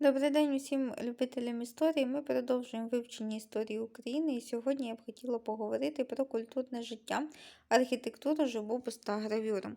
Добрий день усім любителям історії. Ми продовжуємо вивчення історії України, і сьогодні я б хотіла поговорити про культурне життя, архітектуру, живопис та гравюру.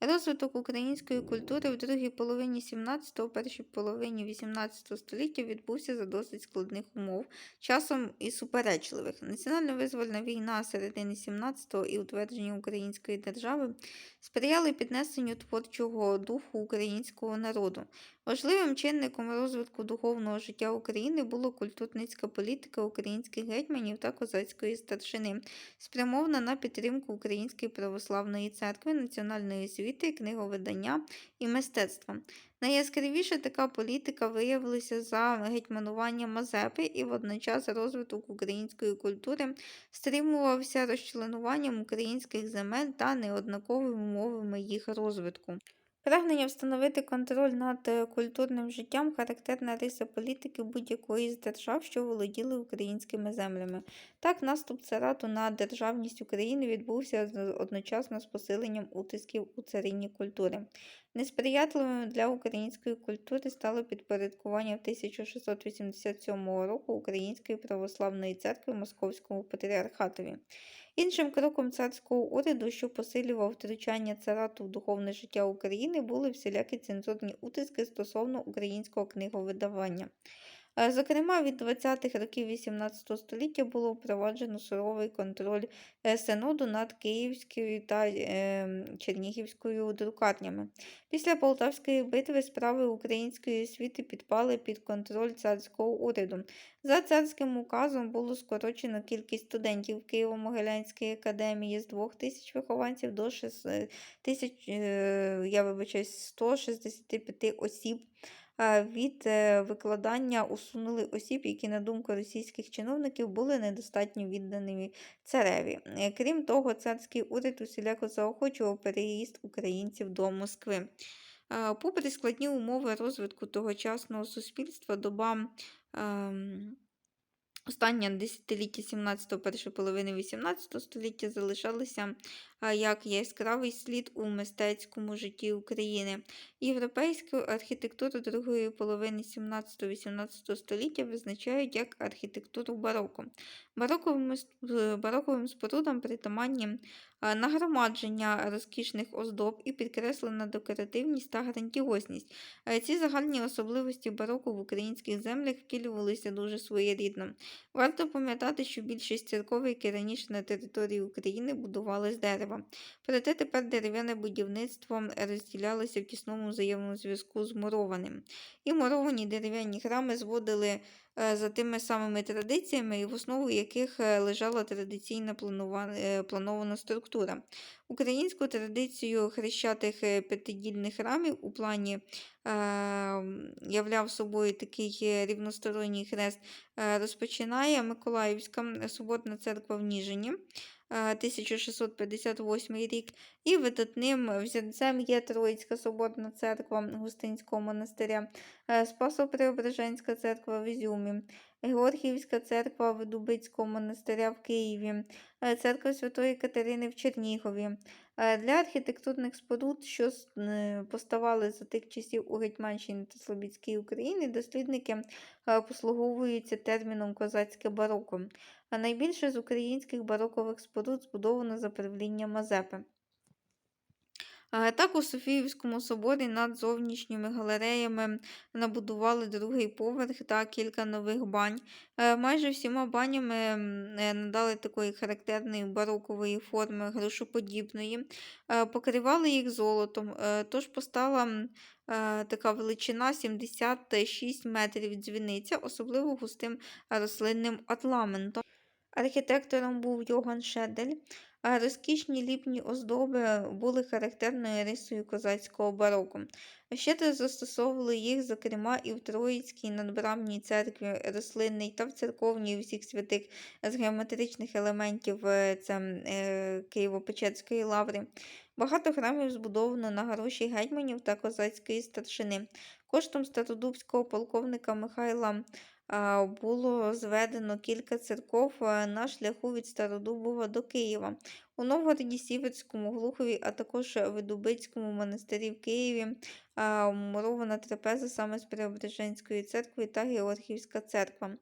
Розвиток української культури в другій половині 17-го, першій половині 18 століття відбувся за досить складних умов, часом і суперечливих. Національно-визвольна війна середини 17-го і утвердження української держави сприяли піднесенню творчого духу українського народу. Важливим чинником розвитку духовного життя України було культурницька політика українських гетьманів та козацької старшини, спрямована на підтримку Української православної церкви, національної освіти, книговидання і мистецтва. Найяскравіше така політика виявилася за гетьманування Мазепи, і водночас розвиток української культури стримувався розчленуванням українських земель та неоднаковими умовами їх розвитку. Прагнення встановити контроль над е, культурним життям характерна риса політики будь-якої з держав, що володіли українськими землями. Так, наступ царату на державність України відбувся одночасно з посиленням утисків у царині культури. Несприятливим для української культури стало підпорядкування в 1687 року Української православної церкви Московському патріархатові. Іншим кроком царського уряду, що посилював втручання царату в духовне життя України, були всілякі цензурні утиски стосовно українського книговидавання. Е, Зокрема, від 20-х років XVIII століття було впроваджено суровий контроль е, синоду над Київською та е, Чернігівською друкарнями. Після Полтавської битви справи української освіти підпали під контроль царського уряду. За царським указом було скорочено кількість студентів Києво-Могилянської академії з 2 тисяч вихованців до 6 тисяч, е, я вибачаюсь, 165 осіб. А Від е, викладання усунули осіб, які, на думку російських чиновників, були недостатньо відданими цареві. Е, Крім того, царський уряд усіляко заохочував переїзд українців до Москви. Е, Попри складні умови розвитку тогочасного суспільства, доба ем, Останнє десятиліття 17-го, першої половини 18 століття залишалися як яскравий слід у мистецькому житті України. Європейську архітектуру другої половини 17-18 століття визначають як архітектуру бароко. Бароковим, бароковим спорудам притаманні нагромадження розкішних оздоб і підкреслена декоративність та грандіозність. Е, Ці загальні особливості бароко в українських землях втілювалися дуже своєрідно. Варто пам'ятати, що більшість церков, які раніше на території України будували з дерева. Проте тепер дерев'яне будівництво розділялося в тісному взаємному зв'язку з мурованим. І муровані дерев'яні храми зводили е, за тими самими традиціями, і в основу яких е, лежала традиційна е, планована структура. Українську традицію хрещатих п'ятидільних храмів у плані являв собою такий рівносторонній хрест розпочинає Миколаївська Суботна церква в Ніжині. Е, 1658 рік, і видатним взірцем є Троїцька Соборна церква Густинського монастиря, е, Спасо-Преображенська церква в Ізюмі, Георгіївська церква Видубицького монастиря в Києві, е, церква Святої Катерини в Чернігові. Е, Для архітектурних споруд, що е, поставали за тих часів у Гетьманщині та Слобідській Україні, дослідники е, послуговуються терміном козацьке бароко. А найбільше з українських барокових споруд збудовано за правління Мазепи. Так у Софіївському соборі над зовнішніми галереями набудували другий поверх та кілька нових бань. Е, Майже всіма банями е, надали такої характерної барокової форми грушоподібної, Е, покривали їх золотом, тож постала така величина 76 метрів дзвіниця, особливо густим рослинним орнаментом. Архітектором був Йоган Шедель. А розкішні ліпні оздоби були характерною рисою козацького бароко. Щедро застосовували їх, зокрема, і в Троїцькій надбрамній церкві рослинній та в церковній усіх святих з геометричних елементів е, це е, Києво-Печерської лаври. Багато храмів збудовано на гроші гетьманів та козацької старшини. Коштом стародубського полковника Михайла було зведено кілька церков е, на шляху від Стародубова до Києва. У Новгороді, Сіверському, Глухові, а також в Дубицькому монастирі в Києві мурована трапеза саме з Преображенської церкви та Георгіївська церква.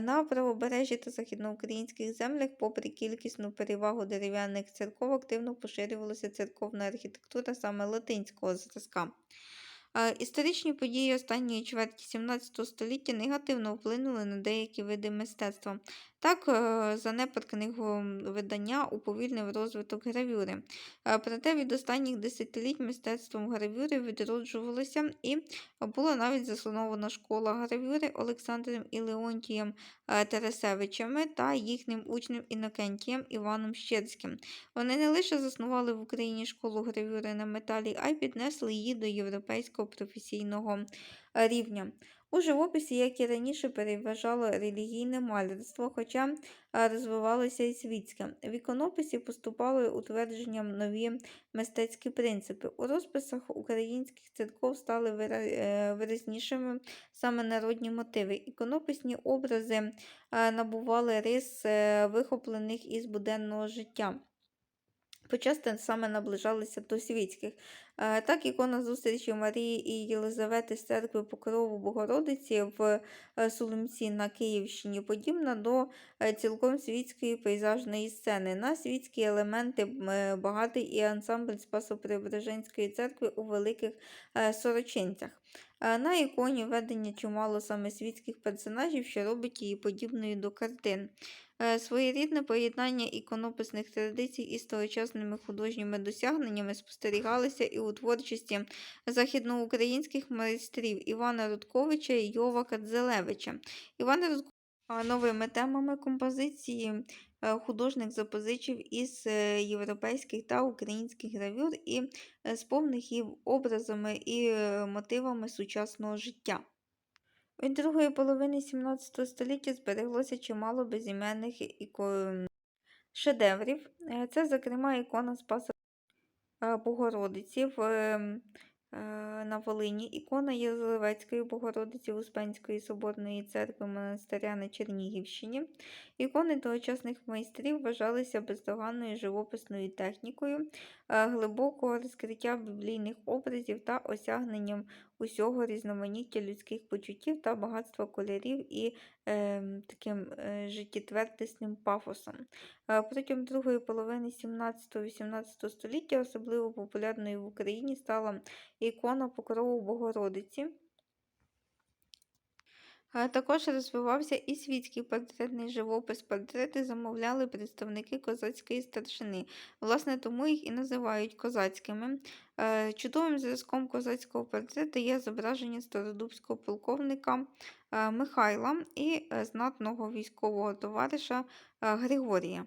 На правобережжі та західноукраїнських землях, попри кількісну перевагу дерев'яних церков, активно поширювалася церковна архітектура саме латинського зразка. Історичні події останньої чверті 17 століття негативно вплинули на деякі види мистецтва. Так, е, занепад книговидання уповільнив розвиток гравюри. Е, Проте від останніх десятиліть мистецтвом гравюри відроджувалося і була навіть заснована школа гравюри Олександром і Леонтієм е, Тересевичами та їхнім учнем Інокентієм Іваном Щерським. Вони не лише заснували в Україні школу гравюри на металі, а й піднесли її до європейського професійного рівня. У живописі, як і раніше, переважало релігійне малярство, хоча е, розвивалося і світське. В іконописі поступали утвердженням нові мистецькі принципи. У розписах українських церков стали е, виразнішими саме народні мотиви. Іконописні образи е, набували рис, вихоплених із буденного життя. Почасти саме наближалися до світських. Е, Так, ікона зустрічі Марії і Єлизавети з церкви Покрову Богородиці в е, Сулимці на Київщині подібна до е, цілком світської пейзажної сцени. На світські елементи багатий і ансамбль Спасо-Преображенської церкви у Великих Сорочинцях. На іконі введення чимало саме світських персонажів, що робить її подібною до картин. Е, Своєрідне поєднання іконописних традицій із тогочасними художніми досягненнями спостерігалися і у творчості західноукраїнських майстрів Івана Рудковича і Йова Кадзелевича. Івана Рудко... Новими темами композиції е, художник запозичив із е, європейських та українських гравюр і сповнив їх образами і мотивами сучасного життя. Від другої половини XVII століття збереглося чимало безіменних іко- шедеврів. Е, Це, зокрема, ікона Спаса е, Богородиці в, е, на Волині, ікона Єлизаветської Богородиці Успенської соборної церкви монастиря на Чернігівщині. Ікони тогочасних майстрів вважалися бездоганною живописною технікою, глибокого розкриття біблійних образів та осягненням усього різноманіття людських почуттів та багатства кольорів і е, таким е, життєтвердісним пафосом. Е, Протягом другої половини 17-18 століття особливо популярною в Україні стала ікона Покрову Богородиці. Також розвивався і світський портретний живопис. Портрети замовляли представники козацької старшини. Власне, тому їх і називають козацькими. Е, Чудовим зразком козацького портрета є зображення стародубського полковника е, Михайла і знатного військового товариша е, Григорія.